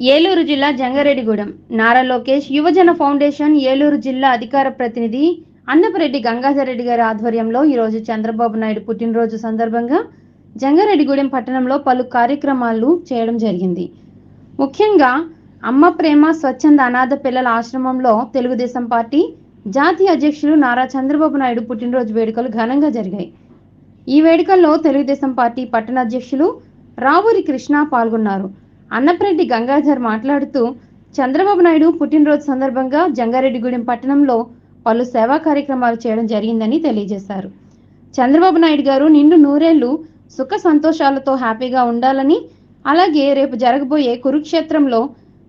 ఏలూరు జిల్లా జంగారెడ్డిగూడెం. నారా లోకేష్ యువజన ఫౌండేషన్ ఏలూరు జిల్లా అధికార ప్రతినిధి అన్నపరెడ్డి గంగాధర్ రెడ్డి గారి ఆధ్వర్యంలో ఈరోజు చంద్రబాబు నాయుడు పుట్టినరోజు సందర్భంగా జంగారెడ్డిగూడెం పట్టణంలో పలు కార్యక్రమాలు చేయడం జరిగింది. ముఖ్యంగా అమ్మ ప్రేమ స్వచ్ఛంద అనాథ పిల్లల ఆశ్రమంలో తెలుగుదేశం పార్టీ జాతీయ అధ్యక్షులు నారా చంద్రబాబు నాయుడు పుట్టినరోజు వేడుకలు ఘనంగా జరిగాయి. ఈ వేడుకల్లో తెలుగుదేశం పార్టీ పట్టణ అధ్యక్షులు రావూరి కృష్ణ పాల్గొన్నారు. అన్నప్రెడ్డి గంగాధర్ మాట్లాడుతూ చంద్రబాబు నాయుడు పుట్టినరోజు సందర్భంగా జంగారెడ్డిగూడెం పట్టణంలో పలు సేవా కార్యక్రమాలు చేయడం జరిగిందని తెలియజేశారు. చంద్రబాబు నాయుడు గారు నిండు నూరేళ్ళు సుఖ సంతోషాలతో హ్యాపీగా ఉండాలని అలాగే రేపు జరగబోయే కురుక్షేత్రంలో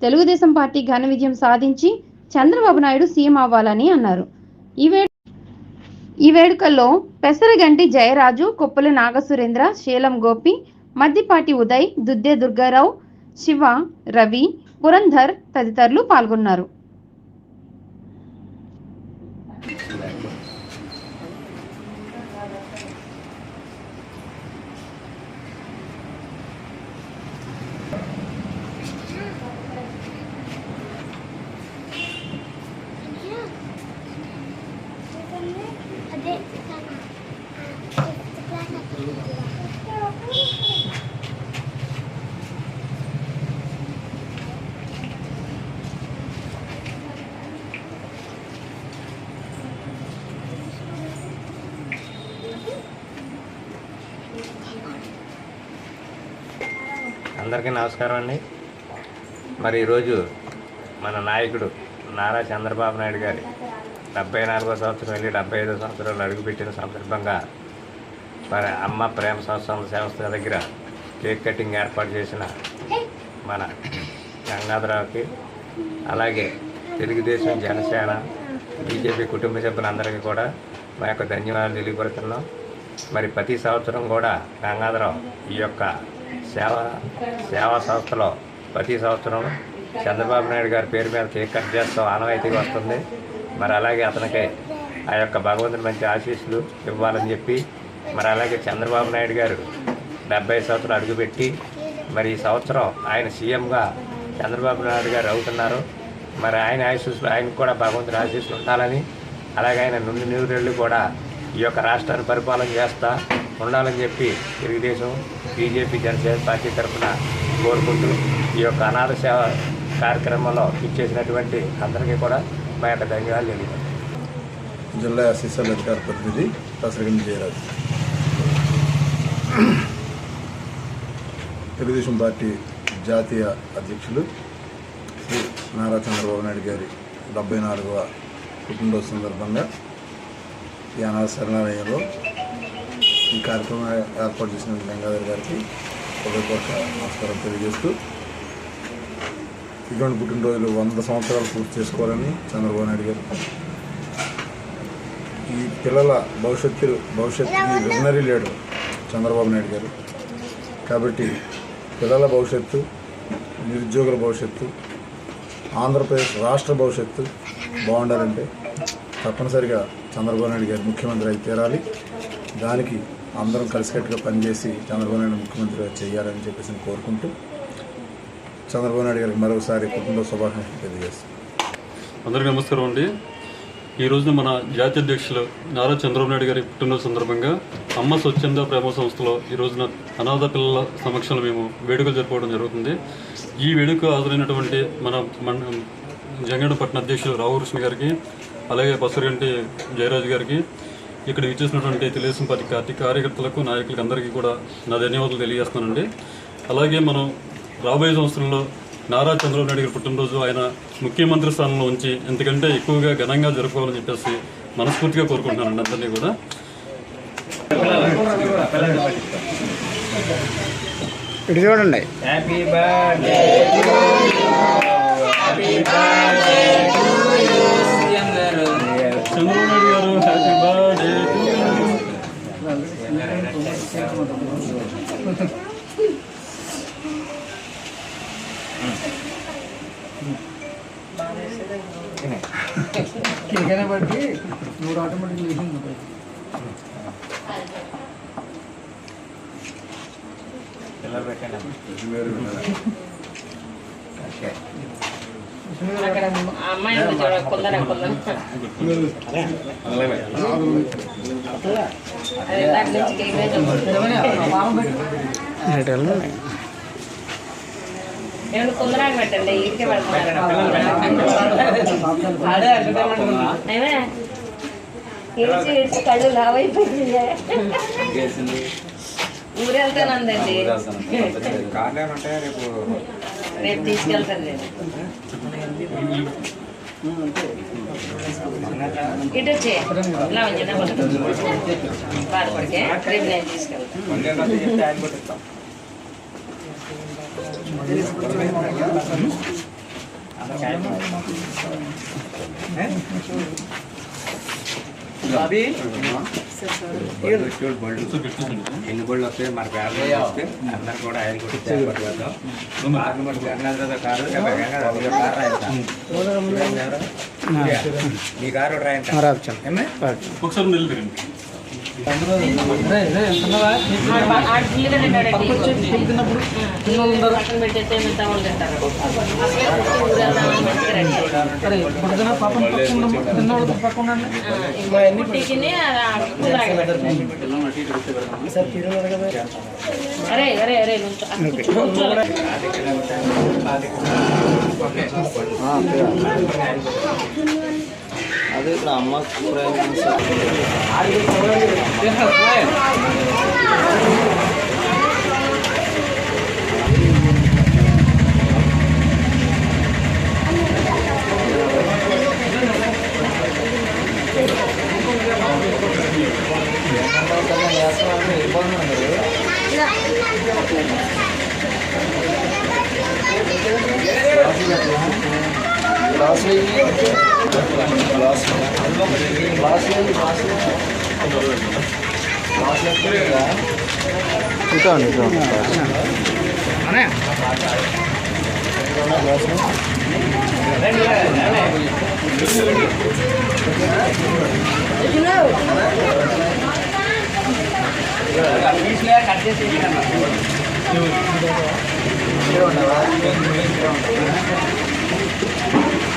తెలుగుదేశం పార్టీ ఘన విజయం సాధించి చంద్రబాబు నాయుడు సీఎం అవ్వాలని అన్నారు. ఈ వేడు ఈ వేడుకల్లో పెసరగంటి జయరాజు కొప్పుల నాగసురేంద్ర శీలం గోపి మద్దిపాటి ఉదయ్ దుద్దే దుర్గారావు శివ రవి పురంధర్ తదితరులు పాల్గొన్నారు. అందరికీ నమస్కారం అండి. మరి ఈరోజు మన నాయకుడు నారా చంద్రబాబు నాయుడు గారి డెబ్బై నాలుగో సంవత్సరం వెళ్ళి డెబ్బై ఐదో సంవత్సరాలు అడుగుపెట్టిన సందర్భంగా మరి అమ్మ ప్రేమ సంస్థ సంస్థ దగ్గర కేక్ కటింగ్ ఏర్పాటు చేసిన మన గంగాధరరావుకి అలాగే తెలుగుదేశం జనసేన బీజేపీ కుటుంబ సభ్యులందరికీ కూడా మా యొక్క ధన్యవాదాలు తెలియపడుతున్నాం మరి ప్రతి సంవత్సరం కూడా గంగాధరరావు ఈ యొక్క సేవ సేవా సంస్థలో ప్రతి సంవత్సరం చంద్రబాబు నాయుడు గారి పేరు మీద కేక్ కట్ చేస్తాం ఆనవాయితీగా వస్తుంది. మరి అలాగే అతనికి ఆ యొక్క భగవంతుని మంచి ఆశీస్సులు ఇవ్వాలని చెప్పి మరి అలాగే చంద్రబాబు నాయుడు గారు డెబ్బై సంవత్సరాలు అడుగుపెట్టి మరి ఈ సంవత్సరం ఆయన సీఎంగా చంద్రబాబు నాయుడు గారు అవుతున్నారు. మరి ఆయన ఆశీస్సులు ఆయనకు కూడా భగవంతుని ఆశీస్సులు ఉండాలని అలాగే ఆయన నుండి నీరుళ్ళు కూడా ఈ యొక్క రాష్ట్రాన్ని పరిపాలన చేస్తా ఉండాలని చెప్పి తెలుగుదేశం బీజేపీ జనసేన పార్టీ తరఫున కోరుకుంటూ ఈ యొక్క అనాథ సేవ కార్యక్రమంలో ఇచ్చేసినటువంటి అందరికీ కూడా మా యొక్క ధన్యవాదాలు తెలియదు జిల్లా ఎస్ఎస్ఎల్ అధికార ప్రతినిధి దసరగండి జయరాజు. తెలుగుదేశం పార్టీ జాతీయ అధ్యక్షులు శ్రీ నారా చంద్రబాబు నాయుడు గారి డెబ్బై నాలుగవ పుట్టినరోజు సందర్భంగా ఈ అనాథ శరణాలయంలో ఈ కార్యక్రమం ఏర్పాటు చేసిన గంగాధర్ గారికి హృదయపూర్వక నమస్కారం తెలియజేస్తూ ఇటువంటి పుట్టినరోజులు వంద సంవత్సరాలు పూర్తి చేసుకోవాలని చంద్రబాబు నాయుడు గారు. ఈ పిల్లల భవిష్యత్తు భవిష్యత్తు విజనరీ లేడు చంద్రబాబు నాయుడు గారు. కాబట్టి పిల్లల భవిష్యత్తు నిరుద్యోగుల భవిష్యత్తు ఆంధ్రప్రదేశ్ రాష్ట్ర భవిష్యత్తు బాగుండాలంటే తప్పనిసరిగా చంద్రబాబు నాయుడు గారు ముఖ్యమంత్రి అయి తీరాలి. దానికి అందరం కలిసికట్టుగా పనిచేసి చంద్రబాబు నాయుడు ముఖ్యమంత్రిగా చేయాలని చెప్పేసి కోరుకుంటూ చంద్రబాబు నాయుడు గారికి మరోసారి కుటుంబ శుభాకాంక్షలు తెలియజేస్తాం అందరికీ నమస్కారం అండి. ఈ రోజున మన జాతీయ అధ్యక్షులు నారా చంద్రబాబు నాయుడు గారి పుట్టినరోజు సందర్భంగా అమ్మ స్వచ్ఛంద ప్రేమ సంస్థలో ఈ రోజున అనాథ పిల్లల సమక్షంలో మేము వేడుకలు జరుపుకోవడం జరుగుతుంది. ఈ వేడుక హాజరైనటువంటి మన మన జంగడ అధ్యక్షులు రావు కృష్ణ గారికి అలాగే పసురుగంటి జయరాజు గారికి ఇక్కడ ఇచ్చేసినటువంటి తెలుగుదేశం పార్టీ పార్టీ కార్యకర్తలకు నాయకులకు అందరికీ కూడా నా ధన్యవాదాలు తెలియజేస్తానండి. అలాగే మనం రాబోయే సంవత్సరంలో నారా చంద్రబాబు నాయుడు గారి పుట్టినరోజు ఆయన ముఖ్యమంత్రి స్థానంలో ఉంచి ఎందుకంటే ఎక్కువగా ఘనంగా జరుపుకోవాలని చెప్పేసి మనస్ఫూర్తిగా కోరుకుంటున్నానండి అందరినీ కూడా. ఇటు చూడండి. చంద్రబాబు కిందకనే బట్టి మూడు ఆటోమేటిక్ చేసింది ఉంటుంది పిల్లలు పెట్టండి అక్కడ ఆ అమ్మాయి ఉంది చూడ కుందర కుందర అది దాని నుంచి కేక్ ఏమైనా కుందరాకు పెట్టండి ఇంటికే పెడతాను ఏమే ఏడ్చి ఏడ్చి కళ్ళు లావైపోయింది? ఊరెళ్తానందండి రేపు రేపు తీసుకెళ్తాను ఇటు వచ్చే. బాధపడికే రేపు నేను తీసుకెళ్తాను. కొట్టిస్తాం ఎన్ని బళ్ళు వస్తాయి? మన పేర్లు వస్తే అందరు కూడా ఆయన మరి గంగాధర కారు గంగాధర కారు రాయంతా మీ కారు ఏమే? ఒకసారి నిలబెరండి పక్కన పెట్టేస్తే మిగతా వాళ్ళు అరే అరే అరే ಅದಕ್ಕೆ ನಮ್ಮ ಕೂಡ ಇರ್ಬೋದು గ్లాస్ గ్లాస్ గ్లాస్ గ్లాస్ ఇదండి ఆ あっ。